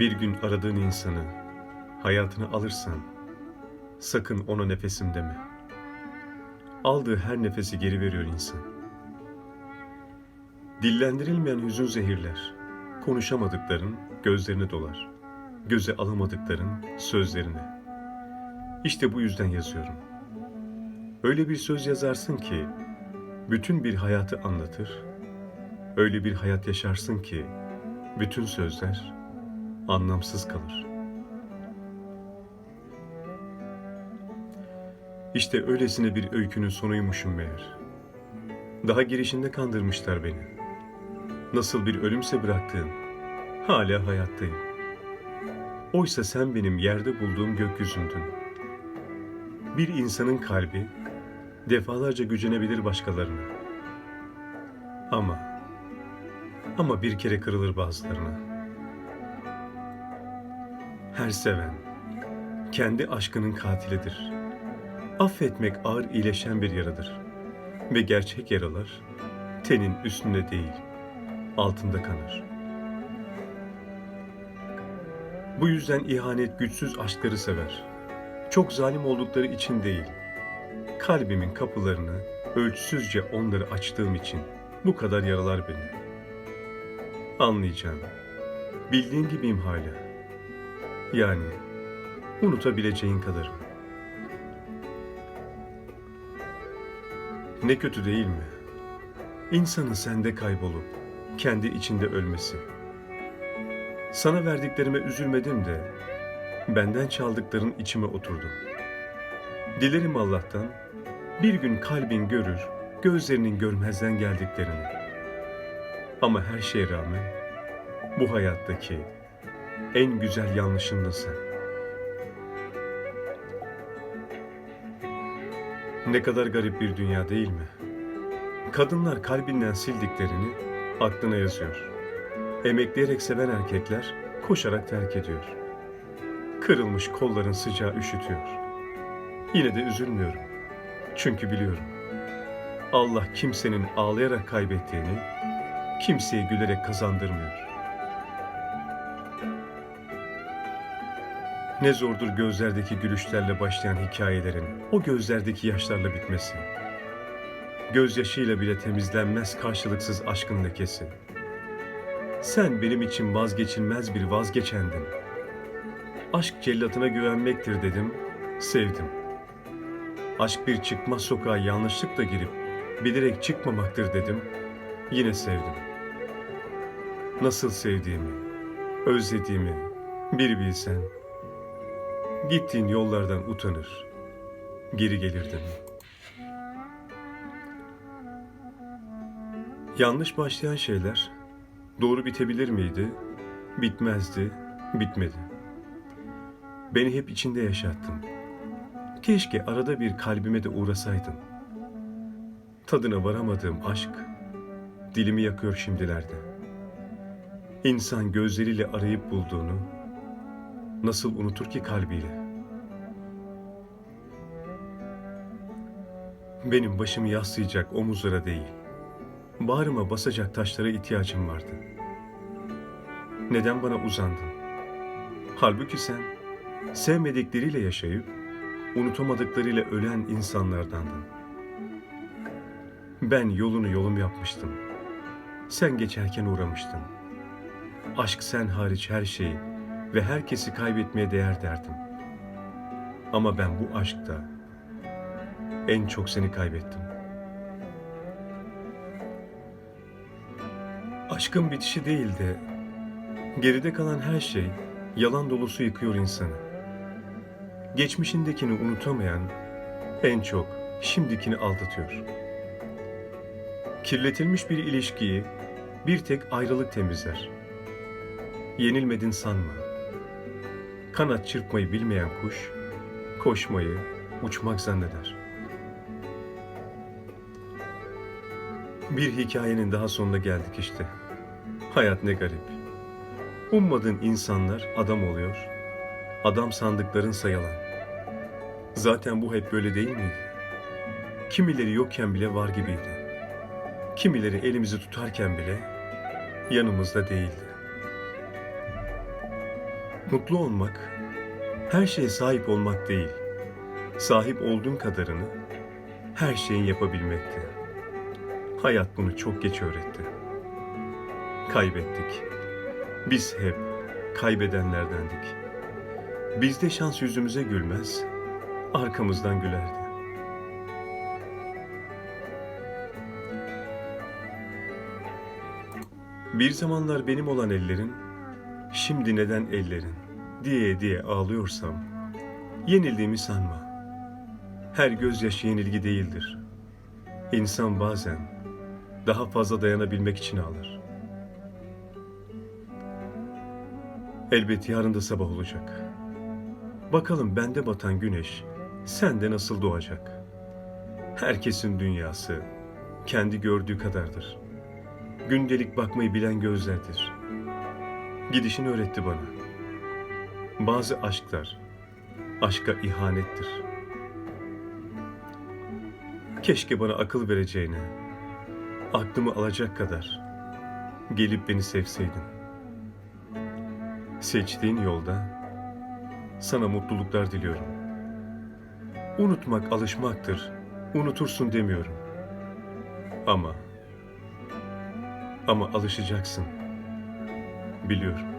Bir gün aradığın insanı, hayatını alırsan, sakın ona nefesim deme. Aldığı her nefesi geri veriyor insan. Dillendirilmeyen hüzün zehirler, konuşamadıkların gözlerini dolar, göze alamadıkların sözlerine. İşte bu yüzden yazıyorum. Öyle bir söz yazarsın ki, bütün bir hayatı anlatır, öyle bir hayat yaşarsın ki, bütün sözler anlamsız kalır. İşte öylesine bir öykünün sonuymuşum meğer. Daha girişinde kandırmışlar beni. Nasıl bir ölümse bıraktığım, hala hayattayım. Oysa sen benim yerde bulduğum gökyüzündün. Bir insanın kalbi defalarca gücenebilir başkalarına. Ama, ama bir kere kırılır bazılarına. Her seven, kendi aşkının katilidir. Affetmek ağır iyileşen bir yaradır. Ve gerçek yaralar, tenin üstünde değil, altında kanar. Bu yüzden ihanet güçsüz aşkları sever. Çok zalim oldukları için değil, kalbimin kapılarını ölçüsüzce onları açtığım için bu kadar yaralar beni. Anlayacağım. Bildiğin gibiyim hala. Yani unutabileceğin kadarım. Ne kötü değil mi? İnsanın sende kaybolup kendi içinde ölmesi. Sana verdiklerime üzülmedim de benden çaldıkların içime oturdu. Dilerim Allah'tan bir gün kalbin görür, gözlerinin görmezden geldiklerini. Ama her şeye rağmen bu hayattaki en güzel yanlışındın sen. Ne kadar garip bir dünya değil mi? Kadınlar kalbinden sildiklerini aklına yazıyor. Emekleyerek seven erkekler koşarak terk ediyor. Kırılmış kolların sıcağı üşütüyor. Yine de üzülmüyorum. Çünkü biliyorum. Allah kimsenin ağlayarak kaybettiğini kimseye gülerek kazandırmıyor. Ne zordur gözlerdeki gülüşlerle başlayan hikayelerin o gözlerdeki yaşlarla bitmesi. Gözyaşıyla bile temizlenmez karşılıksız aşkın lekesi. Sen benim için vazgeçilmez bir vazgeçendin. Aşk cellatına güvenmektir dedim, sevdim. Aşk bir çıkmaz sokağa yanlışlıkla girip bilerek çıkmamaktır dedim, yine sevdim. Nasıl sevdiğimi, özlediğimi bir bilsen. Gittiğin yollardan utanır, geri gelirdim. Yanlış başlayan şeyler doğru bitebilir miydi? Bitmezdi, bitmedi. Beni hep içinde yaşattın. Keşke arada bir kalbime de uğrasaydın. Tadına varamadığım aşk dilimi yakıyor şimdilerde. İnsan gözleriyle arayıp bulduğunu nasıl unutur ki kalbiyle? Benim başımı yaslayacak omuzlara değil, bağrıma basacak taşlara ihtiyacım vardı. Neden bana uzandın? Halbuki sen sevmedikleriyle yaşayıp unutamadıklarıyla ölen insanlardandın. Ben yolunu yolum yapmıştım. Sen geçerken uğramıştın. Aşk sen hariç her şeyi ve herkesi kaybetmeye değer derdim. Ama ben bu aşkta en çok seni kaybettim. Aşkın bitişi değil de geride kalan her şey yalan dolusu yıkıyor insanı. Geçmişindekini unutamayan en çok şimdikini aldatıyor. Kirletilmiş bir ilişkiyi bir tek ayrılık temizler. Yenilmedin sanma. Kanat çırpmayı bilmeyen kuş, koşmayı, uçmak zanneder. Bir hikayenin daha sonuna geldik işte. Hayat ne garip. Ummadığın insanlar adam oluyor, adam sandıkların yalan. Zaten bu hep böyle değil miydi? Kimileri yokken bile var gibiydi. Kimileri elimizi tutarken bile yanımızda değildi. Mutlu olmak, her şeye sahip olmak değil, sahip olduğun kadarını her şeyin yapabilmekti. Hayat bunu çok geç öğretti. Kaybettik. Biz hep kaybedenlerdendik. Bizde şans yüzümüze gülmez, arkamızdan gülerdi. Bir zamanlar benim olan ellerin, şimdi neden ellerin diye diye ağlıyorsam, yenildiğimi sanma. Her gözyaşı yenilgi değildir. İnsan bazen daha fazla dayanabilmek için ağlar. Elbet yarın da sabah olacak. Bakalım bende batan güneş sende nasıl doğacak? Herkesin dünyası kendi gördüğü kadardır. Gündelik bakmayı bilen gözlerdir. Gidişini öğretti bana. Bazı aşklar aşka ihanettir. Keşke bana akıl vereceğine, aklımı alacak kadar gelip beni sevseydin. Seçtiğin yolda sana mutluluklar diliyorum. Unutmak alışmaktır, unutursun demiyorum. Ama, ama alışacaksın, biliyorum.